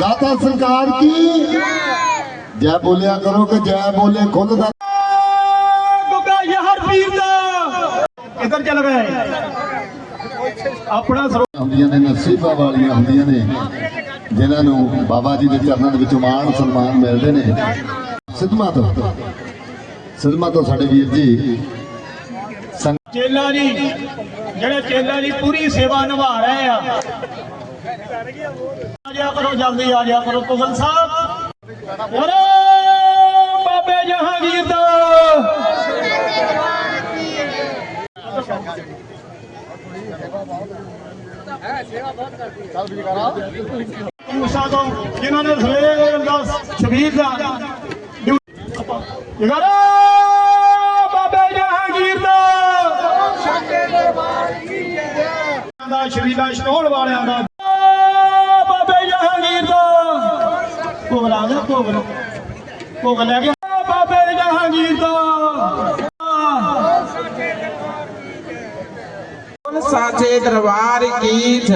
ਦਾਤਾ ਸਰਕਾਰ ਕੀ? ਜੈ ਬੋਲਿਆ ਕਰੋ ਕਿ ਜੈ ਬੋਲੇ ਖੁਦ ਦਾ। ਗੁੱਗਾ ਯਾਰ ਪੀਰ ਦਾ ਕਿੱਧਰ ਚੱਲ ਗਏ? ਆਪਣਾ ਸਰੋ- ਹੁੰਦੀਆਂ ਨੇ ਨਸੀਬਾਂ ਵਾਲੀਆਂ ਹੁੰਦੀਆਂ ਨੇ ਜਿਨ੍ਹਾਂ ਨੂੰ ਬਾਬਾ ਜੀ ਦੇ ਚਰਨਾਂ ਦੇ ਵਿੱਚੋਂ ਮਾਣ ਸਨਮਾਨ ਮਿਲਦੇ ਨੇ। ਸਿੱਧਮਾ ਤੋਂ ਸਿੱਧਮਾ ਤੋਂ ਸਾਡੇ ਵੀਰ ਜੀ। ਚੇਲਾ ਜੀ ਜਿਹੜੇ ਚੇਲਾ ਜੀ ਪੂਰੀ ਸੇਵਾ ਨਿਭਾ ਰਹੇ ਆ ਆ ਜਾ ਕਰੋ, ਜਲਦੀ ਆ ਜਾ ਕਰੋ, ਤੁਗਲ ਸਾਹਿਬ। ਓਰੇ ਬਾਬੇ ਜਹਾਂਗੀਰ ਦਾ। ਮੂਸਾ ਤੋਂ ਜਿਨ੍ਹਾਂ ਨੇ ਸਵੇਰੇ ਦਾ ਸ਼ਬੀਰ ਦਾ। ਜਗਾਰਾ, ਬਾਬੇ ਜਹਾਂਗੀਰ ਦਾ। ਦਾ ਸ਼ਬੀਲਾ ਸਟੋਲ ਵਾਲਿਆਂ ਦਾ। ਭੋਗ ਭੋਗ ਲੈ ਕੇ ਬਾਬੇ ਜਹਾਂਗੀਰ ਦਾ ਸਾਚੇ ਦਰਬਾਰ ਕੀਠ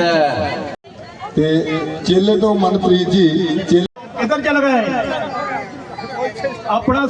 ਤੇ ਚੇਲੇ ਤੋਂ ਮਨਪ੍ਰੀਤ ਜੀ ਚੇਲੇ ਕਿੱਧਰ ਚੱਲ ਗਏ? ਆਪਣਾ